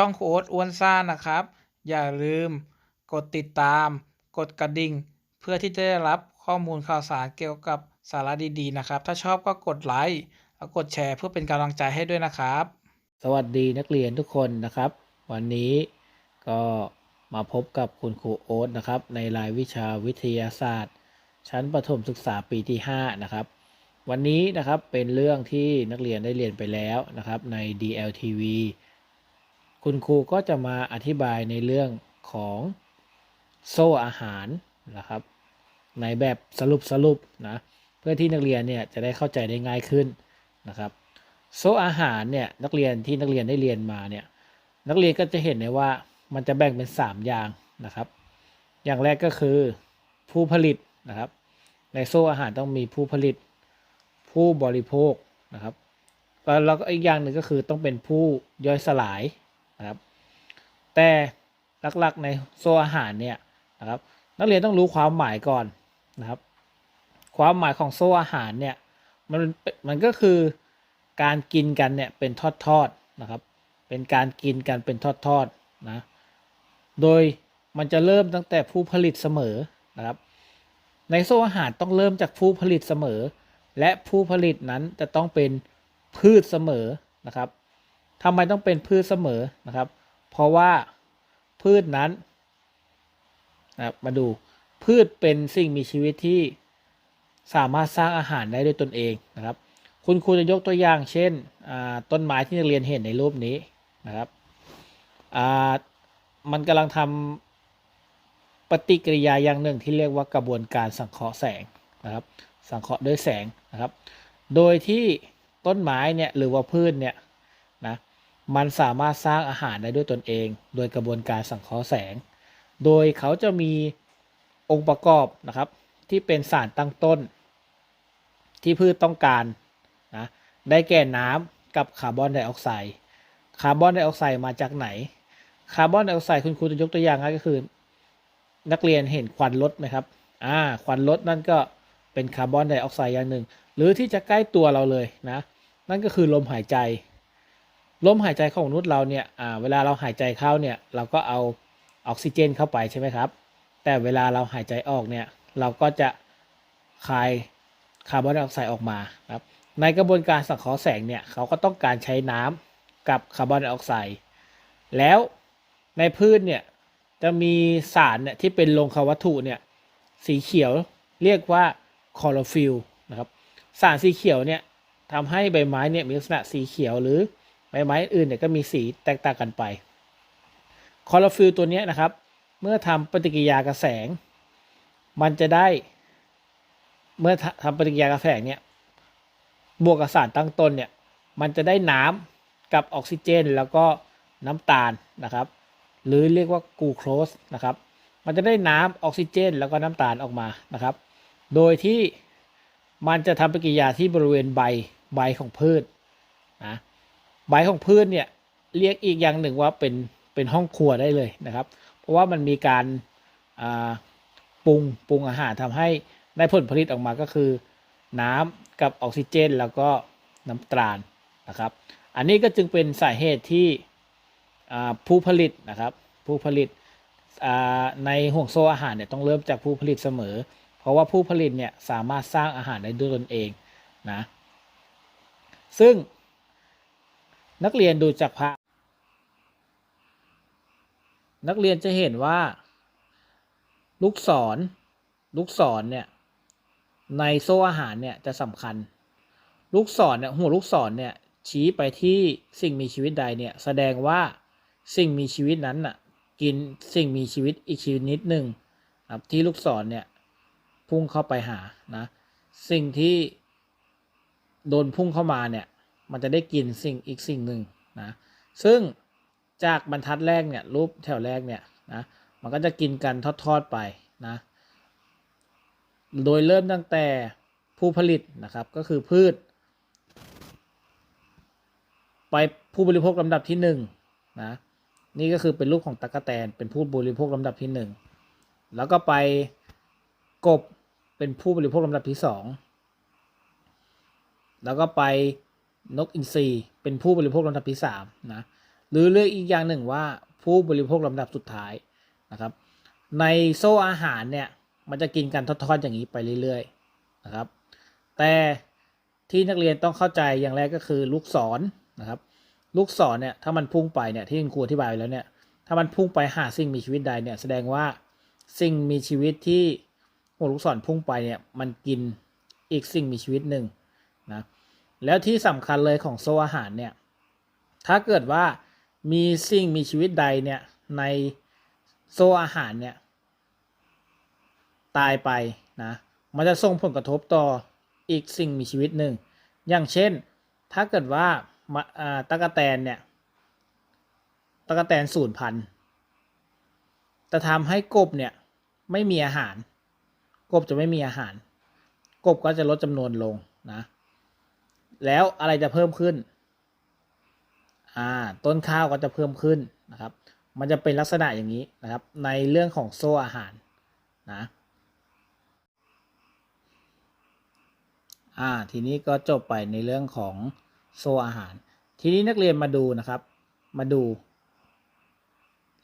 ช่องโค้ดอ้วนซ่านะครับ อย่าลืมกดติดตาม กดกระดิ่ง เพื่อที่จะได้รับข้อมูลข่าวสารเกี่ยวกับสาระดีๆนะครับ ถ้าชอบก็กดไลค์แล้วกดแชร์เพื่อเป็นกำลังใจให้ด้วยนะครับ สวัสดีนักเรียนทุกคนนะครับ วันนี้ก็มาพบกับคุณครูโอ๊ตนะครับ ในรายวิชาวิทยาศาสตร์ ชั้นประถมศึกษาปีที่ 5 นะครับ วันนี้นะครับเป็นเรื่องที่นักเรียนได้เรียนไปแล้วนะครับใน DLTV คุณครูก็จะมาอธิบายในเรื่องของโซ่อาหารนะครับ ในแบบสรุปสรุปนะเพื่อที่นักเรียนเนี่ยจะได้เข้าใจได้ง่ายขึ้นนะครับ โซ่อาหารเนี่ยนักเรียนที่นักเรียนได้เรียนมาเนี่ยนักเรียนก็จะเห็นได้ว่ามันจะแบ่งเป็น 3 อย่างนะครับ อย่างแรกก็คือผู้ผลิตนะครับ ในโซ่อาหารต้องมีผู้ผลิตผู้บริโภคนะครับแล้วก็อีกอย่างหนึ่งก็คือต้องเป็นผู้ย่อยสลาย นะครับแต่หลักๆในโซอาหารเนี่ยนะครับนักเรียนต้องรู้ความหมายก่อนนะครับ ความหมายของโซอาหารเนี่ยมันมันก็คือการกินกันเนี่ยเป็นทอดๆนะครับ เป็นการกินกันเป็นทอดๆนะโดยมันจะเริ่มตั้งแต่ผู้ผลิตเสมอนะครับ ในโซ่อาหารต้องเริ่มจากผู้ผลิตเสมอ และผู้ผลิตนั้นจะต้องเป็นพืชเสมอนะครับ ทำไมต้องเป็นพืชเสมอนะครับ เพราะว่าพืชนั้นนะครับมาดูพืชเป็นสิ่งมีชีวิตที่สามารถสร้างอาหารได้ด้วยตนเองนะครับ คุณครูจะยกตัวอย่างเช่นต้นไม้ที่นักเรียนเห็นในรูปนี้นะครับมันกำลังทำปฏิกิริยาอย่างหนึ่งที่เรียกว่ากระบวนการสังเคราะห์แสงนะครับ สังเคราะห์ด้วยแสงนะครับ โดยที่ต้นไม้เนี่ยหรือว่าพืชเนี่ย มันสามารถสร้างอาหารได้ด้วยตนเอง โดยกระบวนการสังเคราะห์แสง โดยเขาจะมีองค์ประกอบนะครับที่เป็นสารตั้งต้น ที่พืชต้องการนะได้แก่น้ำกับคาร์บอนไดออกไซด์คาร์บอนไดออกไซด์มาจากไหนคาร์บอนไดออกไซด์คุณครูจะยกตัวอย่างก็คือ นักเรียนเห็นควันรถไหมครับอ่าควันรถนั่นก็เป็นคาร์บอนไดออกไซด์อย่างหนึ่ง หรือที่จะใกล้ตัวเราเลยนะนั่นก็คือลมหายใจ ลมหายใจของมนุษย์เราเนี่ยอ่าเวลาเราหายใจเข้าเนี่ยเราก็เอาออกซิเจนเข้าไปใช่ไหมครับ แต่เวลาเราหายใจออกเนี่ยเราก็จะคายคาร์บอนไดออกไซด์ออกมาครับ ในกระบวนการสังเคราะห์แสงเนี่ยเขาก็ต้องการใช้น้ำกับคาร์บอนไดออกไซด์ แล้วในพืชเนี่ยจะมีสารเนี่ยที่เป็นโลงควัตถุเนี่ยสีเขียวเรียกว่าคลอโรฟิลนะครับ สารสีเขียวเนี่ยทำให้ใบไม้เนี่ยมีลักษณะสีเขียวหรือ ใบไม้อื่นเนี่ยก็มีสีแตกต่างกันไปคลอโรฟิลตัวนี้นะครับ เมื่อทำปฏิกิริยากับแสง มันจะได้ เมื่อทำปฏิกิริยากับแสงเนี่ยบวกกับสารตั้งต้นเนี่ยมันจะได้น้ำกับออกซิเจน แล้วก็น้ำตาลนะครับ หรือเรียกว่ากูโคสนะครับ มันจะได้น้ำออกซิเจน แล้วก็น้ำตาลออกมานะครับ โดยที่มันจะทำปฏิกิริยาที่บริเวณใบใบของพืชนะ ใบของพืชเนี่ยเรียกอีกอย่างหนึ่งว่าเป็นเป็นห้องครัวได้เลยนะครับ เพราะว่ามันมีการปรุงปรุงอาหารทำให้ได้ผลผลิตออกมาก็คือ น้ำกับออกซิเจน แล้วก็น้ำตาลนะครับ อันนี้ก็จึงเป็นสาเหตุที่ผู้ผลิตนะครับ ผู้ผลิตในห่วงโซ่อาหารเนี่ยต้องเริ่มจากผู้ผลิตเสมอ เพราะว่าผู้ผลิตเนี่ยสามารถสร้างอาหารได้ด้วยตนเองนะซึ่ง นักเรียนดูจากภาพนักเรียนจะเห็นว่า ลูกศร ลูกศรเนี่ย ในโซ่อาหารเนี่ยจะสำคัญ ลูกศรเนี่ยหัวลูกศรเนี่ยชี้ไปที่สิ่งมีชีวิตใดเนี่ย แสดงว่าสิ่งมีชีวิตนั้นน่ะกินสิ่งมีชีวิตอีกชีวิตนิดหนึ่งครับที่ลูกศรเนี่ยพุ่งเข้าไปหานะ สิ่งที่โดนพุ่งเข้ามาเนี่ย มันจะได้กินสิ่งอีกสิ่งหนึ่งนะซึ่งจากบรรทัดแรกเนี่ยรูปแถวแรกเนี่ยนะมันก็จะกินกันทอดๆไปนะโดยเริ่มตั้งแต่ผู้ผลิตนะครับก็คือพืช ไปผู้บริโภคลำดับที่หนึ่งนะนี่ก็คือเป็นรูปของตะกะแตนเป็นผู้บริโภคลำดับที่หนึ่งแล้วก็ไปกบเป็นผู้บริโภคลำดับที่สองแล้วก็ไป นกอินทรีเป็นผู้บริโภคลำดับที่สามนะหรือเรียกอีกอย่างหนึ่งว่าผู้บริโภคลำดับสุดท้ายนะครับ ในโซ่อาหารเนี่ยมันจะกินกันทอดๆอย่างนี้ไปเรื่อยๆนะครับ แต่ที่นักเรียนต้องเข้าใจอย่างแรกก็คือลูกศรนะครับ ลูกศรเนี่ยถ้ามันพุ่งไปเนี่ยที่คุณครูอธิบายไปแล้วเนี่ยถ้ามันพุ่งไปหาสิ่งมีชีวิตใดเนี่ยแสดงว่าสิ่งมีชีวิตที่หัวลูกศรพุ่งไปเนี่ยมันกินอีกสิ่งมีชีวิตหนึ่ง แล้วที่สำคัญเลยของโซอาหารเนี่ย ถ้าเกิดว่ามีสิ่งมีชีวิตใดเนี่ยในโซอาหารเนี่ย ตายไปนะ มันจะส่งผลกระทบต่ออีกสิ่งมีชีวิตหนึ่ง อย่างเช่น ถ้าเกิดว่าาตะกะแตนเนี่ยตะกะแตนสูญพันธุ์จะทำให้กบเนี่ยไม่มีอาหาร กบจะไม่มีอาหาร กบก็จะลดจำนวนลงนะ แล้วอะไรจะเพิ่มขึ้น อ่า ต้นข้าวก็จะเพิ่มขึ้นนะครับ มันจะเป็นลักษณะอย่างนี้นะครับ ในเรื่องของโซ่อาหารนะ อ่า ทีนี้ก็จบไปในเรื่องของโซ่อาหาร ทีนี้นักเรียนมาดูนะครับ มาดู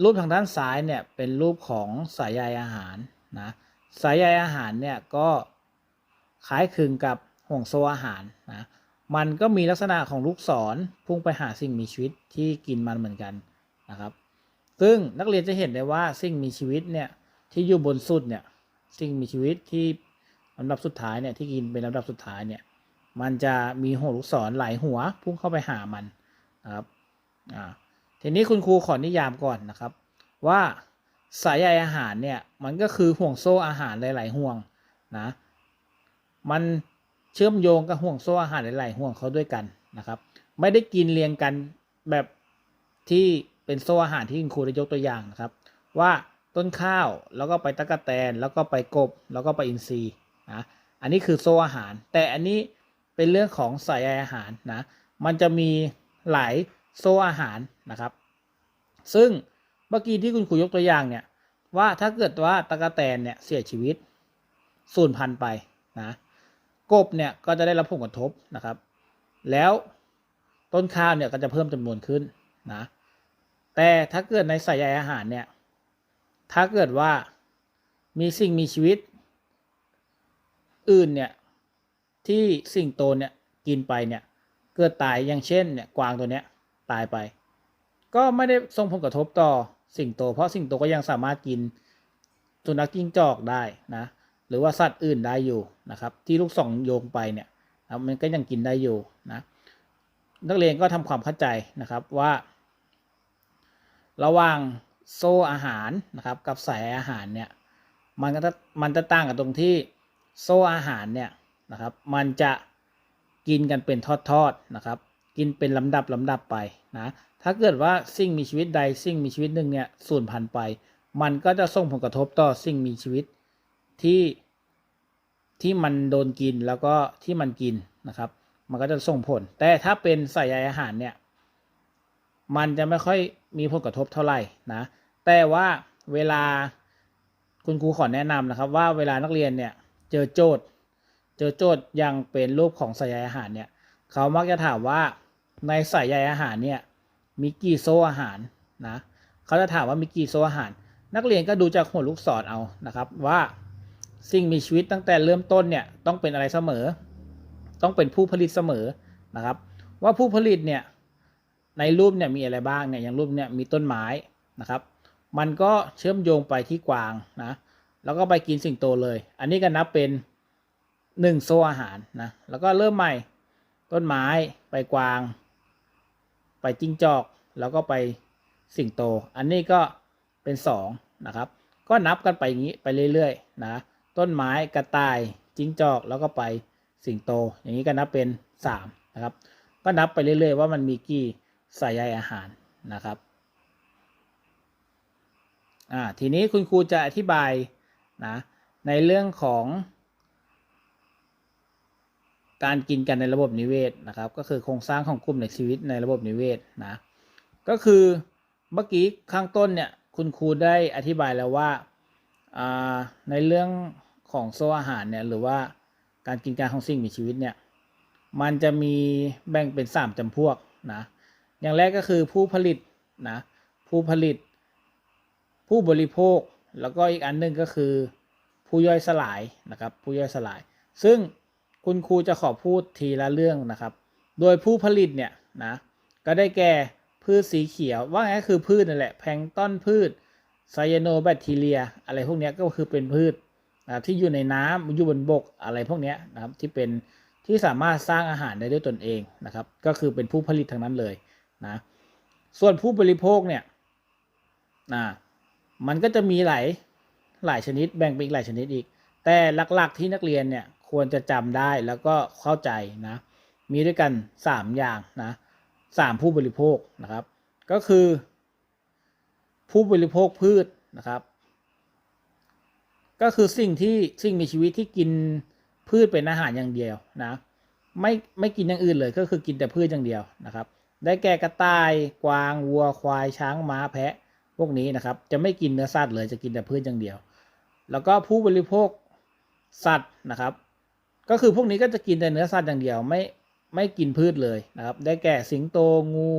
รูปทางด้านซ้ายเนี่ยเป็นรูปของสายใยอาหารนะ สายใยอาหารเนี่ยก็คล้ายคลึงกับห่วงโซ่อาหารนะ มันก็มีลักษณะของลูกศรพุ่งไปหาสิ่งมีชีวิตที่กินมันเหมือนกันนะครับ ซึ่งนักเรียนจะเห็นได้ว่าสิ่งมีชีวิตเนี่ยที่อยู่บนสุดเนี่ยสิ่งมีชีวิตที่ลำดับสุดท้ายเนี่ยที่กินเป็นลำดับสุดท้ายเนี่ยมันจะมีหัวลูกศรหลายหัวพุ่งเข้าไปหามันนะครับอ่าทีนี้คุณครูขอนิยามก่อนนะครับ ว่าสายใยอาหารเนี่ยมันก็คือห่วงโซ่อาหารหลาย ๆ ห่วงนะมัน เชื่อมโยงกับห่วงโซ่อาหารหลายๆห่วงเขาด้วยกันนะครับ ไม่ได้กินเรียงกันแบบที่เป็นโซ่อาหารที่คุณครูได้ยกตัวอย่างนะครับ ว่าต้นข้าวแล้วก็ไปตะกะแตน แล้วก็ไปกบ แล้วก็ไปอินทรีย์นะอันนี้คือโซ่อาหาร แต่อันนี้เป็นเรื่องของสายใยอาหารนะมันจะมีหลายโซ่อาหารนะครับ ซึ่งเมื่อกี้ที่คุณครูยกตัวอย่างเนี่ยว่าถ้าเกิดว่าตะกะแตนเนี่ยเสียชีวิตสูญพันธุ์ไปนะ กบเนี่ยก็จะได้รับผลกระทบนะครับ แล้วต้นข้าวเนี่ยก็จะเพิ่มจำนวนขึ้นนะแต่ถ้าเกิดในสายใยอาหารเนี่ยถ้าเกิดว่ามีสิ่งมีชีวิต อื่นเนี่ยที่สิ่งโตเนี่ยกินไปเนี่ยเกิดตายอย่างเช่นเนี่ยกวางตัวเนี้ยตายไป ก็ไม่ได้ส่งผลกระทบต่อสิ่งโต เพราะสิ่งโตก็ยังสามารถกินสุนัขจิ้งจอกได้นะ หรือว่าสัตว์อื่นได้อยู่นะครับ ที่ลูกศรโยงไปเนี่ยมันก็ยังกินได้อยู่นะนักเรียนก็ทำความเข้าใจนะครับว่า ระหว่างโซ่อาหารนะครับ กับสายอาหารเนี่ยมันก็จะมันจะต่างกันตรงที่โซ่อาหารเนี่ยนะครับ มันจะกินกันเป็นทอดๆนะครับ กินเป็นลำดับลำดับไปนะถ้าเกิดว่าสิ่งมีชีวิตใดสิ่งมีชีวิตหนึ่งเนี่ยสูญพันธุ์ไป มันก็จะส่งผลกระทบต่อสิ่งมีชีวิต ที่ที่มันโดนกินแล้วก็ที่มันกินนะครับ มันก็จะส่งผล แต่ถ้าเป็นสายใยอาหารเนี่ย มันจะไม่ค่อยมีผลกระทบเท่าไหร่นะ แต่ว่าเวลาคุณครูขอแนะนำนะครับ ว่าเวลานักเรียนเนี่ยเจอโจทย์ เจอโจทย์ยังเป็นรูปของสายใยอาหารเนี่ย เขามักจะถามว่าในสายใยอาหารเนี่ยมีกี่โซ่อาหารนะเขาจะถามว่ามีกี่โซ่อาหาร นักเรียนก็ดูจากหัวลูกศรเอานะครับว่า สิ่งมีชีวิตตั้งแต่เริ่มต้นเนี่ยต้องเป็นอะไรเสมอ ต้องเป็นผู้ผลิตเสมอนะครับ ว่าผู้ผลิตเนี่ยในรูปเนี่ยมีอะไรบ้างเนี่ยอย่างรูปเนี่ยมีต้นไม้นะครับ มันก็เชื่อมโยงไปที่กวางนะแล้วก็ไปกินสิ่งโตเลย อันนี้ก็นับเป็นหนึ่งโซ่อาหารนะแล้วก็เริ่มใหม่ต้นไม้ไปกวาง ไปจิ้งจอก แล้วก็ไปสิ่งโต อันนี้ก็เป็นสองนะครับ ก็นับกันไปอย่างนี้ไปเรื่อยๆนะ ต้นไม้กระต่ายจิ้งจอกแล้วก็ไปสิงโต อย่างนี้ก็นับเป็นสามนะครับ ก็นับไปเรื่อยๆว่ามันมีกี่สายใยอาหารนะครับอ่าทีนี้คุณครูจะอธิบายนะในเรื่องของการกินกันในระบบนิเวศนะครับ ก็คือโครงสร้างของกลุ่มในชีวิตในระบบนิเวศนะก็คือเมื่อกี้ข้างต้นเนี่ยคุณครูได้อธิบายแล้วว่าอ่าในเรื่อง ของโซ่อาหารเนี่ยหรือว่าการกินการของสิ่งมีชีวิตเนี่ยมันจะมีแบ่งเป็นสามจำพวกนะอย่างแรกก็คือผู้ผลิตนะผู้ผลิต ผู้บริโภคแล้วก็อีกอันหนึงก็คือผู้ย่อยสลายนะครับผู้ย่อยสลาย ซึ่งคุณครูจะขอพูดทีละเรื่องนะครับ โดยผู้ผลิตเนี่ยนะก็ได้แก่พืชสีเขียว ว่าไงก็คือพืชนั่นแหละแพลงต้นพืชไซยาโนแบคทีเรีย อะไรพวกนี้ก็คือเป็นพืช นะครับที่อยู่ในน้ำอยู่บนบกอะไรพวกนี้นะครับที่เป็นที่สามารถสร้างอาหารได้ด้วยตนเองนะครับ ก็คือเป็นผู้ผลิตทั้งนั้นเลยนะส่วนผู้บริโภคเนี่ยนะมันก็จะมีหลายหลายชนิดแบ่งเป็นอีกหลายชนิดอีก แต่หลักๆที่นักเรียนเนี่ยควรจะจำได้แล้วก็เข้าใจนะมีด้วยกัน 3 อย่างนะสามผู้บริโภคนะครับ ก็คือ ผู้บริโภคพืชนะครับ ก็คือสิ่งที่สิ่งมีชีวิตที่กินพืชเป็นอาหารอย่างเดียวนะไม่ไม่กินอย่างอื่นเลยก็คือกินแต่พืชอย่างเดียวนะครับ ได้แก่กระต่ายกวางวัวควายช้างม้าแพะพวกนี้นะครับ จะไม่กินเนื้อสัตว์เลยจะกินแต่พืชอย่างเดียว แล้วก็ผู้บริโภคสัตว์นะครับ ก็คือพวกนี้ก็จะกินแต่เนื้อสัตว์อย่างเดียวไม่ไม่กินพืชเลยนะครับ ได้แก่สิงโตงู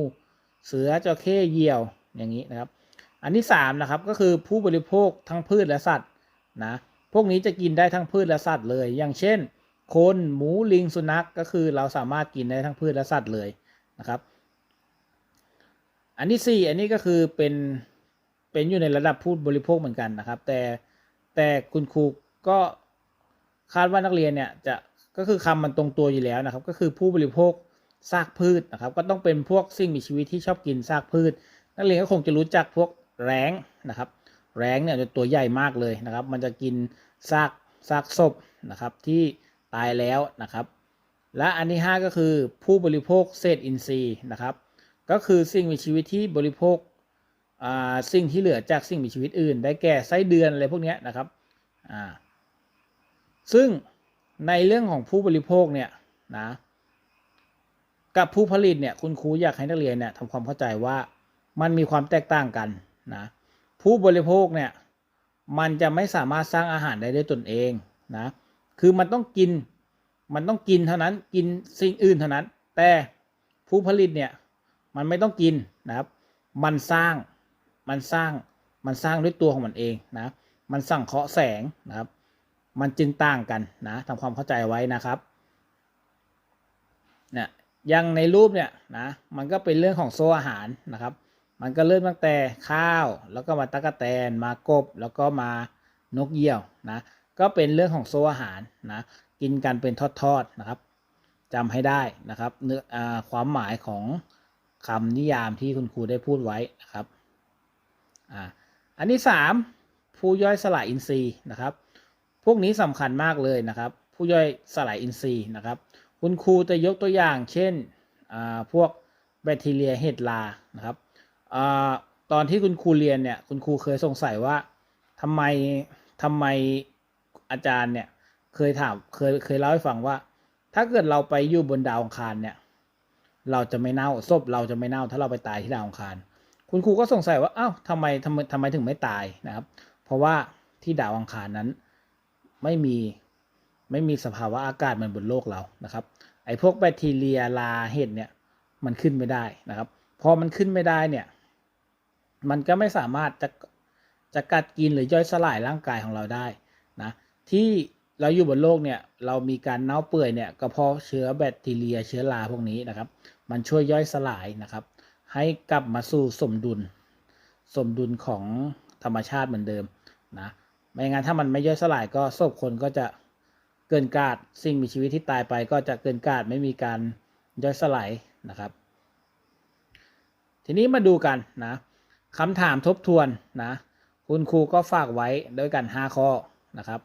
เสือจระเข้เหยี่ยวอย่างนี้นะครับ อันที่สามนะครับก็คือผู้บริโภคทั้งพืชและสัตว์ นะพวกนี้จะกินได้ทั้งพืชและสัตว์เลย อย่างเช่น คนหมูลิงสุนัขก็คือเราสามารถกินได้ทั้งพืชและสัตว์เลยนะครับ อันที่สี่อันนี้ก็คือเป็นเป็นอยู่ในระดับผู้บริโภคเหมือนกันนะครับ แต่แต่คุณครูก็คาดว่านักเรียนเนี่ยจะก็คือคำมันตรงตัวอยู่แล้วนะครับ ก็คือผู้บริโภคซากพืชนะครับ ก็ต้องเป็นพวกสิ่งมีชีวิตที่ชอบกินซากพืช นักเรียนก็คงจะรู้จักพวกแร้งนะครับ แร้งเนี่ยจะตัวใหญ่มากเลยนะครับ มันจะกินซากซากศพนะครับที่ตายแล้วนะครับ และอันที่ 5 ก็คือผู้บริโภคเศษอินทรีย์นะครับ ก็คือสิ่งมีชีวิตที่บริโภคสิ่งที่เหลือจากสิ่งมีชีวิตอื่น ได้แก่ไส้เดือนอะไรพวกนี้นะครับซึ่งในเรื่องของผู้บริโภคเนี่ยนะกับผู้ผลิตเนี่ยคุณครูอยากให้นักเรียนเนี่ยทำความเข้าใจว่ามันมีความแตกต่างกันนะ ผู้บริโภคเนี่ยมันจะไม่สามารถสร้างอาหารได้ด้วยตนเองนะคือมันต้องกินมันต้องกินเท่านั้นกินสิ่งอื่นเท่านั้น แต่ผู้ผลิตเนี่ยมันไม่ต้องกินนะครับมันสร้างมันสร้างมันสร้างด้วยตัวของมันเองนะมันสั่งเคาะแสงนะครับ มันจึงต่างกันนะทำความเข้าใจไว้นะครับเนี่ยยังในรูปเนี่ยนะมันก็เป็นเรื่องของโซ่อาหารนะครับ มันก็เริ่มตั้งแต่ข้าว แล้วก็มาตะกะแตน มากบ แล้วก็มานกเหยี่ยวนะ ก็เป็นเรื่องของโซอาหารนะ กินกันเป็นทอดๆนะครับจำให้ได้นะครับเนื้ออความหมายของคำนิยามที่คุณครูได้พูดไว้นะครับอ่าอันที่สามผู้ย่อยสลายอินทรีย์นะครับ พวกนี้สำคัญมากเลยนะครับ ผู้ย่อยสลายอินทรีย์นะครับ คุณครูจะยกตัวอย่าง เช่นพวกแบคทีเรียเห็ดลานะครับ ตอนที่คุณครูเรียนเนี่ยคุณครูเคยสงสัยว่าทำไมทำไมอาจารย์เนี่ยเคยถามเคยเคยเล่าให้ฟังว่า ถ้าเกิดเราไปอยู่บนดาวอังคารเนี่ย เราจะไม่เน่าศพเราจะไม่เน่า ถ้าเราไปตายที่ดาวอังคาร คุณครูก็สงสัยว่าอ้าวทำไมทำไมทำไมถึงไม่ตายนะครับ เพราะว่าที่ดาวอังคารนั้นไม่มีไม่มีสภาวะอากาศเหมือนบนโลกเรานะครับ ไอ้พวกแบคทีเรียลาเห็ดเนี่ยมันขึ้นไม่ได้นะครับ พอมันขึ้นไม่ได้เนี่ย มันก็ไม่สามารถจะจะกัดกินหรือย่อยสลายร่างกายของเราได้นะที่เราอยู่บนโลกเนี่ยเรามีการเน่าเปื่อยเนี่ยก็เพราะเชื้อแบคทีเรียเชื้อราพวกนี้นะครับ มันช่วยย่อยสลายนะครับ ให้กลับมาสู่สมดุล สมดุลของธรรมชาติเหมือนเดิมนะไม่งั้นถ้ามันไม่ย่อยสลายก็ศพคนก็จะเกินกาดสิ่งมีชีวิตที่ตายไป ก็จะเกินกาดไม่มีการย่อยสลายนะครับ ทีนี้มาดูกันนะ คำถามทบทวนนะคุณครูก็ฝากไว้ด้วยกัน 5 ข้อนะครับ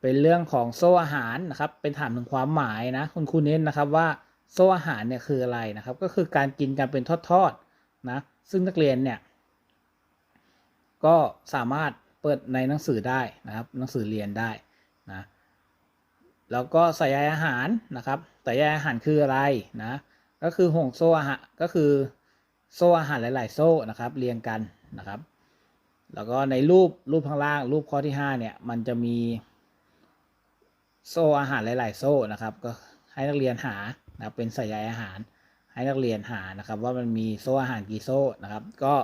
เป็นเรื่องของโซ่อาหารนะครับ เป็นถามถึงความหมายนะคุณครูเน้นนะครับว่าโซ่อาหารเนี่ยคืออะไรนะครับ ก็คือการกินกันเป็นทอดๆนะซึ่งนักเรียนเนี่ยก็สามารถเปิดในหนังสือได้นะครับ หนังสือเรียนได้นะแล้วก็สายใยอาหารนะครับสายใยอาหารคืออะไรนะก็คือห่วงโซ่อาหารก็คือ โซ่อาหารหลาย ๆ โซ่นะครับ เรียงกันนะครับ แล้วก็ในรูปรูปข้างล่าง รูปข้อที่5เนี่ยมันจะมี โซ่อาหารหลาย ๆ โซ่นะครับ ก็ให้นักเรียนหานะครับเป็นสายใยอาหาร ให้นักเรียนหานะครับ ว่ามันมีโซ่อาหารกี่โซ่นะครับ ก็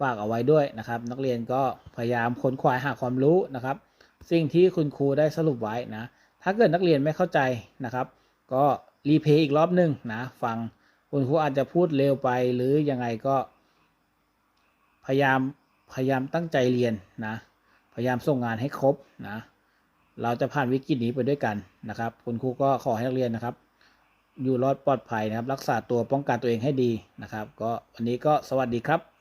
ฝากเอาไว้ด้วยนะครับ นักเรียนก็พยายามค้นคว้าหาความรู้นะครับ สิ่งที่คุณครูได้สรุปไว้นะถ้าเกิดนักเรียนไม่เข้าใจนะครับ ก็รีเพย์อีกรอบหนึ่งนะฟัง คุณครูอาจจะพูดเร็วไปหรือยังไงก็ พยายามพยายามตั้งใจเรียนนะ พยายามส่งงานให้ครบนะ เราจะผ่านวิกฤตนี้ไปด้วยกันนะครับ คุณครูก็ขอให้นักเรียนนะครับ อยู่รอดปลอดภัยนะครับ รักษาตัวป้องกันตัวเองให้ดีนะครับ ก็วันนี้ก็สวัสดีครับ